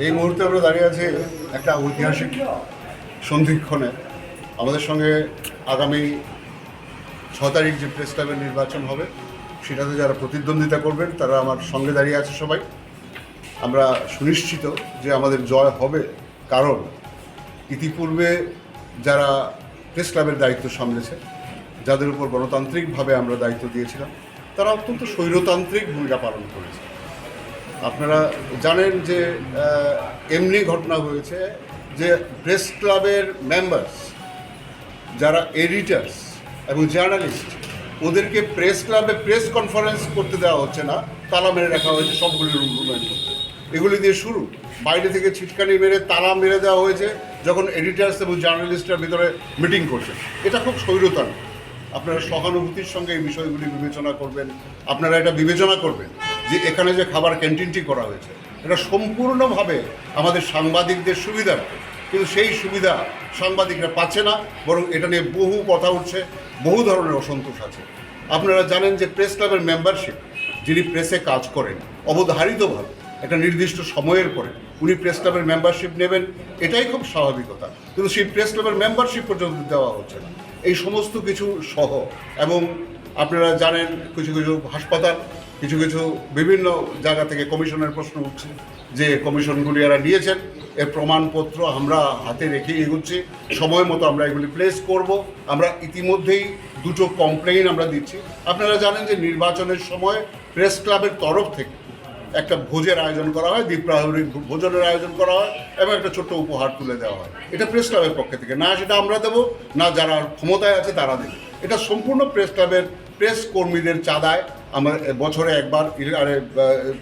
এই মুহূর্তে আমরা দাঁড়িয়ে আছি একটা ঐতিহাসিক সন্ধিক্ষণে। আমাদের সঙ্গে আগামী ছ তারিখ যে প্রেস ক্লাবের নির্বাচন হবে, সেটাতে যারা প্রতিদ্বন্দ্বিতা করবেন, তারা আমার সঙ্গে দাঁড়িয়ে আছে সবাই। আমরা সুনিশ্চিত যে আমাদের জয় হবে, কারণ ইতিপূর্বে যারা প্রেস ক্লাবের দায়িত্ব সামলেছে, যাদের উপর গণতান্ত্রিকভাবে আমরা দায়িত্ব দিয়েছিলাম, তারা অত্যন্ত স্বৈরতান্ত্রিক ভূমিকা পালন করেছে। আপনারা জানেন যে এমনি ঘটনা হয়েছে যে প্রেস ক্লাবের মেম্বার্স যারা এডিটার্স এবং জার্নালিস্ট ওদেরকে প্রেস ক্লাবে প্রেস কনফারেন্স করতে দেওয়া হচ্ছে না, তালা মেরে রাখা হয়েছে সবগুলি রুম রুমের মধ্যে। এগুলি দিয়ে শুরু। বাইরে থেকে ছিটকানি মেরে, তালা মেরে দেওয়া হয়েছে যখন এডিটার্স এবং জার্নালিস্টরা ভিতরে মিটিং করছে। এটা খুব স্বৈরতান আপনারা সহানুভূতির সঙ্গে এই বিষয়গুলি বিবেচনা করবেন। আপনারা এটা বিবেচনা করবেন। যে এখানে যে খাবার ক্যান্টিনটি করা হয়েছে, এটা সম্পূর্ণভাবে আমাদের সাংবাদিকদের সুবিধার্থে কিন্তু সেই সুবিধা সাংবাদিকরা পাচ্ছে না, বরং এটা নিয়ে বহু কথা উঠছে, বহু ধরনের অসন্তোষ আছে। আপনারা জানেন যে প্রেস ক্লাবের মেম্বারশিপ, যিনি প্রেসে কাজ করেন, অবধারিতভাবে একটা নির্দিষ্ট সময়ের পরে উনি প্রেস ক্লাবের মেম্বারশিপ নেবেন, এটাই খুব স্বাভাবিকতা কিন্তু সেই প্রেস ক্লাবের মেম্বারশিপ পর্যন্ত দেওয়া হচ্ছে না। এই সমস্ত কিছু সহ এবং আপনারা জানেন কিছু কিছু হাসপাতাল কিছু কিছু বিভিন্ন জায়গা থেকে কমিশনের প্রশ্ন উঠছে যে কমিশনগুলি এরা নিয়েছেন। এর প্রমাণপত্র আমরা হাতে রেখে এগোচ্ছি। সময় মতো আমরা এগুলি প্লেস করব। আমরা ইতিমধ্যেই দুটো কমপ্লেইন আমরা দিচ্ছি। আপনারা জানেন যে নির্বাচনের সময় প্রেস ক্লাবের তরফ থেকে একটা ভোজের আয়োজন করা হয় দ্বীপ্রাহরী ভোজনের আয়োজন করা হয় এবং একটা ছোট্ট উপহার তুলে দেওয়া হয়। এটা প্রেস ক্লাবের পক্ষ থেকে। না সেটা আমরা দেবো, না যারা ক্ষমতায় আছে তারা দেবে। এটা সম্পূর্ণ প্রেস ক্লাবের প্রেস কর্মীদের চাঁদায়। আমরা বছরে একবার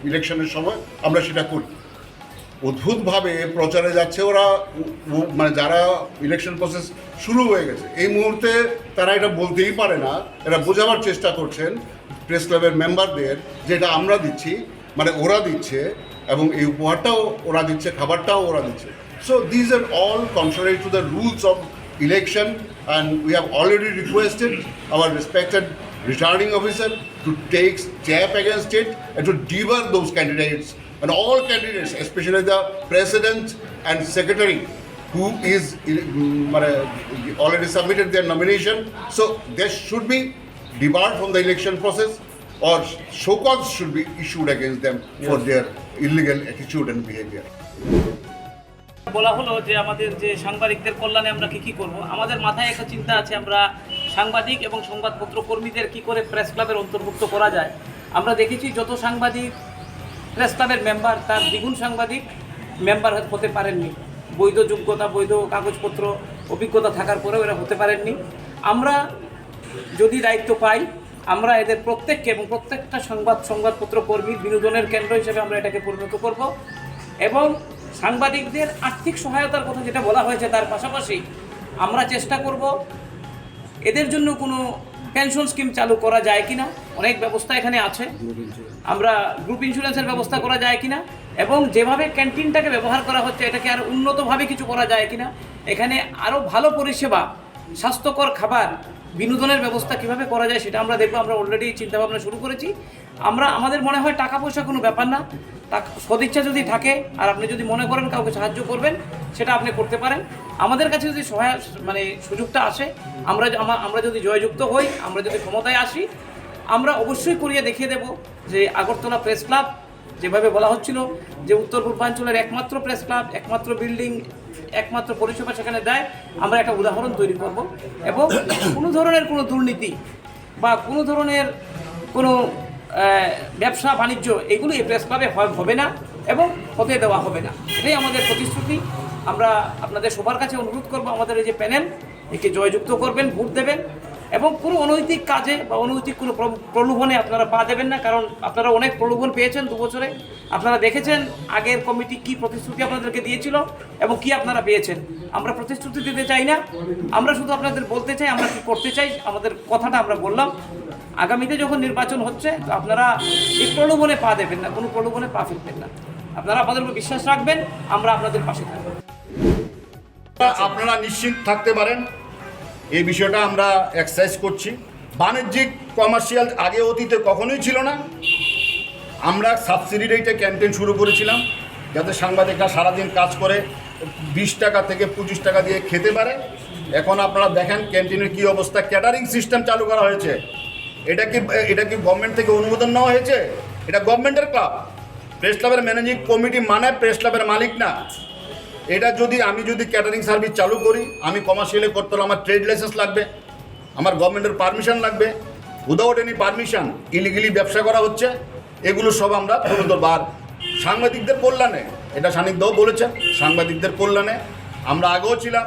ইলেকশনের সময় আমরা সেটা করি। অদ্ভুতভাবে প্রচারে যাচ্ছে ওরা মানে যারা ইলেকশন প্রসেস শুরু হয়ে গেছে, এই মুহূর্তে তারা এটা বলতেই পারে না, এরা বোঝাবার চেষ্টা করছেন প্রেস ক্লাবের মেম্বারদের যে এটা আমরা দিচ্ছি মানে ওরা দিচ্ছে এবং এই উপহারটাও ওরা দিচ্ছে, খাবারটাও ওরা দিচ্ছে। So these are all contrary to the rules of election and we have already requested our respected returning officer to take step against it and to debar those candidates and all candidates, especially the president and secretary who is mm, uh, already submitted their nomination. So there should be debarred from the election process or show cause should be issued against them for their illegal attitude and behavior. বলা হলো যে আমাদের যে সাংবাদিকদের কল্যাণে আমরা কি কি করব আমাদের মাথায় একটা চিন্তা আছে আমরা সাংবাদিক এবং সংবাদপত্র কর্মীদের কি করে প্রেস ক্লাবের অন্তর্ভুক্ত করা যায়? আমরা দেখেছি যত সাংবাদিক, প্রেস ক্লাবের মেম্বার, তার দ্বিগুণ সাংবাদিক মেম্বার হতে পারেননি। বৈধ যোগ্যতা, বৈধ কাগজপত্র, অভিজ্ঞতা থাকার পরেও এরা হতে পারেননি। আমরা যদি দায়িত্ব পাই, আমরা এদের প্রত্যেককে এবং প্রত্যেকটা সংবাদ, সংবাদপত্র কর্মী বিনোদনের কেন্দ্র হিসেবে আমরা এটাকে পরিণত করব এবং সাংবাদিকদের আর্থিক সহায়তার কথা যেটা বলা হয়েছে তার পাশাপাশি আমরা চেষ্টা করব এদের জন্য কোনো পেনশন স্কিম চালু করা যায় কি না অনেক ব্যবস্থা এখানে আছে। আমরা গ্রুপ ইন্স্যুরেন্সের ব্যবস্থা করা যায় কি না এবং যেভাবে ক্যান্টিনটাকে ব্যবহার করা হচ্ছে এটাকে আরও উন্নতভাবে কিছু করা যায় কি না এখানে আরও ভালো পরিষেবা স্বাস্থ্যকর খাবার বিনোদনের ব্যবস্থা কীভাবে করা যায় সেটা আমরা দেখব। আমরা অলরেডি চিন্তাভাবনা শুরু করেছি। আমরা, আমাদের মনে হয় টাকা পয়সা কোনো ব্যাপার না। টাকা, সদিচ্ছা যদি থাকে, আর আপনি যদি মনে করেন কাউকে সাহায্য করবেন, সেটা আপনি করতে পারেন। আমাদের কাছে যদি সহায় মানে সুযোগটা আসে, আমরা আমরা যদি জয়যুক্ত হই, আমরা যদি ক্ষমতায় আসি, আমরা অবশ্যই করিয়ে দেখিয়ে দেব যে আগরতলা প্রেস ক্লাব যেভাবে বলা হচ্ছিল যে উত্তর পূর্বাঞ্চলের একমাত্র প্রেস ক্লাব, একমাত্র বিল্ডিং, একমাত্র পরিষেবা সেখানে দেয়, আমরা একটা উদাহরণ তৈরি করব। এবং কোনো ধরনের কোনো দুর্নীতি বা কোনো ধরনের কোনো ব্যবসা, বাণিজ্য, এগুলো এই প্রেস ক্লাবে হবে না এবং হতে দেওয়া হবে না। এটাই আমাদের প্রতিশ্রুতি। আমরা আপনাদের সবার কাছে অনুরোধ করব আমাদের এই যে প্যানেল, একে জয়যুক্ত করবেন, ভোট দেবেন। এবং কোনো অনৈতিক কাজে বা অনৈতিক কোনো প্রলোভনে আপনারা পা দেবেন না, কারণ আপনারা অনেক প্রলোভন পেয়েছেন দু বছরে। আপনারা দেখেছেন আগের কমিটি কি প্রতিশ্রুতি আপনাদেরকে দিয়েছিল এবং কি আপনারা পেয়েছেন। আমরা প্রতিশ্রুতি দিতে চাই না। আমরা শুধু আপনাদের বলতে চাই, আমরা কি করতে চাই, আমাদের কথাটা আমরা বললাম। আগামীতে যখন নির্বাচন হচ্ছে, তো আপনারা এই প্রলোভনে পা দেবেন না, কোনো প্রলোভনে পা ফেলবেন না। আপনারা আমাদের উপর বিশ্বাস রাখবেন, আমরা আপনাদের পাশে থাকব। আপনারা নিশ্চিত থাকতে পারেন। এই বিষয়টা আমরা এক্সারসাইজ করছি। বাণিজ্যিক কমার্শিয়াল আগে অতীতে কখনোই ছিল না। আমরা সাবসিডি রেটে ক্যাম্পেইন শুরু করেছিলাম, যাতে সাংবাদিকরা সারাদিন কাজ করে, বিশ টাকা থেকে পঁচিশ টাকা দিয়ে খেতে পারে। এখন আপনারা দেখেন ক্যান্টিনের কী অবস্থা ক্যাটারিং সিস্টেম চালু করা হয়েছে। এটা কি এটা কি গভর্নমেন্ট থেকে অনুমোদন নেওয়া হয়েছে? এটা গভর্নমেন্টের ক্লাব প্রেস ক্লাবের ম্যানেজিং কমিটি মানে প্রেস ক্লাবের মালিক না। এটা যদি আমি যদি ক্যাটারিং সার্ভিস চালু করি, আমি কমার্শিয়ালি করতে হলে আমার ট্রেড লাইসেন্স লাগবে, আমার গভর্নমেন্টের পারমিশন লাগবে। উইদাউট এনি পারমিশন ইলিগেলি ব্যবসা করা হচ্ছে, এগুলো সব আমরা ধরবো। আর সাংবাদিকদের কল্যাণে, এটা সান্নিধ্যও বলেছেন, সাংবাদিকদের কল্যাণে আমরা আগেও ছিলাম।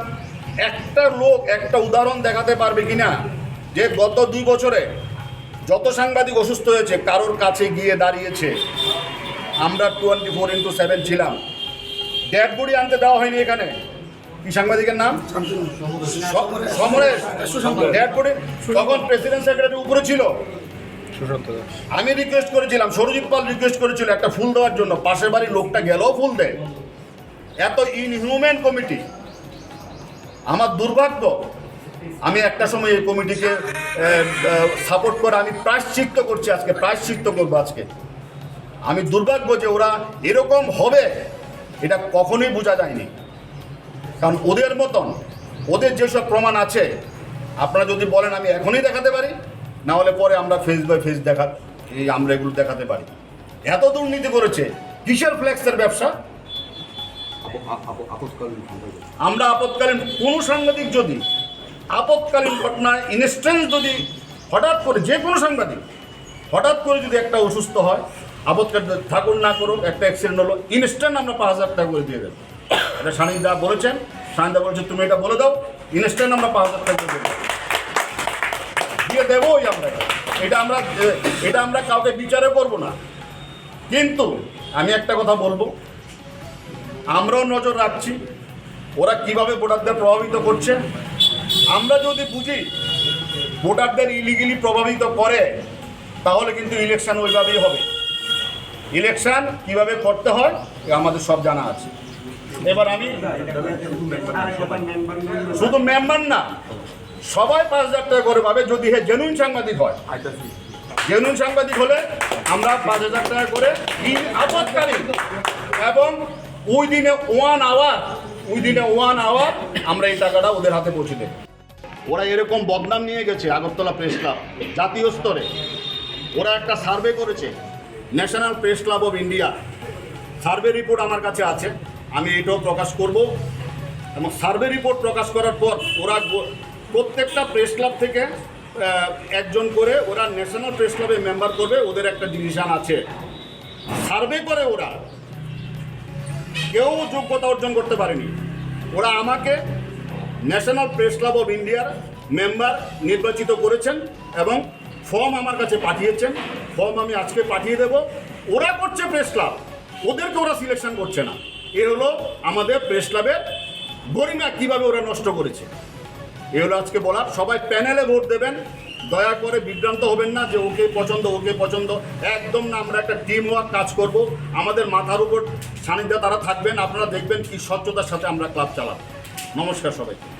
একটা লোক একটা উদাহরণ দেখাতে পারবে কিনা? যে গত দুই বছরে যত সাংবাদিক অসুস্থ হয়েছে, কারোর কাছে গিয়ে দাঁড়িয়েছে, আমরা টোয়েন্টি ফোর ইন্টু সেভেন ছিলাম। ডেড বডি আনতে দেওয়া হয়নি এখানে। কি সাংবাদিকের নাম? সমরেশ। ডেড বডি তখন প্রেসিডেন্ট সেক্রেটারি উপরে ছিল। আমি রিকোয়েস্ট করেছিলাম সরজিৎ পাল রিকোয়েস্ট করেছিল একটা ফুল দেওয়ার জন্য। পাশের বাড়ির লোকটা গেলেও ফুল দেয়। এত ইনহিউম্যান কমিটি আমার দুর্ভাগ্য আমি একটা সময় এই কমিটিকে সাপোর্ট করে আমি প্রায়শ্চিত্ত করছি আজকে প্রায়শ্চিত্ত করব আজকে। আমি দুর্ভাগ্য যে ওরা এরকম হবে। এটা কখনোই বোঝা যায়নি। কারণ ওদের মতন, ওদের যেসব প্রমাণ আছে, আপনারা যদি বলেন আমি এখনই দেখাতে পারি, না হলে পরে আমরা ফেস বাই ফেস দেখা, এই আমরা এগুলো দেখাতে পারি। এত দুর্নীতি করেছে, কিসের ফ্লেক্সের ব্যবসা? আমরা আপৎকালীন কোনো সাংবাদিক যদি, আপৎকালীন ঘটনায় ইনস্ট্যান্স যদি হঠাৎ করে যে কোনো সাংবাদিক, হঠাৎ করে যদি একটা অসুস্থ হয় আপৎকালীন ঠাকুর না করুক, একটা অ্যাক্সিডেন্ট হলো ইনস্ট্যান্ট আমরা পাঁচ হাজার টাকা করে দিয়ে দেবো। এটা সানিদা বলেছেন সানিদা বলেছে, তুমি এটা বলে দাও ইনস্ট্যান্ট আমরা পাঁচ হাজার টাকা করে দেবো। দিয়ে দেবোই আমরা এটা। এটা আমরা এটা আমরা কাউকে বিচারে করব না। কিন্তু আমি একটা কথা বলব, আমরাও নজর রাখছি, ওরা কীভাবে ভোটারদের প্রভাবিত করছে। আমরা যদি বুঝি ভোটারদের ইলিগেলি প্রভাবিত করে, তাহলে কিন্তু ইলেকশন ওইভাবেই হবে। ইলেকশন কীভাবে করতে হয় আমাদের সব জানা আছে। এবার আমি শুধু মেম্বার না, সবাই পাঁচ হাজার টাকা করে পাবে যদি হে জেনুইন সাংবাদিক হয়। জেনুইন সাংবাদিক হলে আমরা পাঁচ হাজার টাকা করে দিন এবং ওই দিনে ওয়ান আওয়ার ওই দিনে ওয়ান আওয়ার আমরা এই টাকাটা ওদের হাতে পৌঁছে দেব। ওরা এরকম বদনাম নিয়ে গেছে আগরতলা প্রেস ক্লাব, জাতীয় স্তরে। ওরা একটা সার্ভে করেছে national press club of India survey report আমার কাছে আছে। আমি এটাও প্রকাশ করব। এবং সার্ভে রিপোর্ট প্রকাশ করার পর ওরা প্রত্যেকটা প্রেস ক্লাব থেকে একজন করে ওরা ন্যাশনাল প্রেস ক্লাবে মেম্বার করবে। ওদের একটা ডিভিশন আছে। সার্ভে করে ওরা। কেউ যোগ্যতা অর্জন করতে পারেনি। ওরা আমাকে ন্যাশনাল প্রেস ক্লাব অফ ইন্ডিয়ার মেম্বার নির্বাচিত করেছেন এবং ফর্ম আমার কাছে পাঠিয়েছেন ফর্ম আমি আজকে পাঠিয়ে দেব। ওরা করছে প্রেস ক্লাব ওদেরকে ওরা সিলেকশন করছে না। এ হলো আমাদের প্রেস ক্লাবের গরিমা, কীভাবে ওরা নষ্ট করেছে। এ হলো আজকে বলার, সবাই প্যানেলে ভোট দেবেন। দয়া করে বিভ্রান্ত হবেন না যে ওকে পছন্দ ওকে পছন্দ। একদম না, আমরা একটা টিম ওয়ার্ক কাজ করব। আমাদের মাথার উপর সান্নিধ্যে তারা থাকবেন, আপনারা দেখবেন কি স্বচ্ছতার সাথে আমরা ক্লাব চালাব। নমস্কার সবাইকে।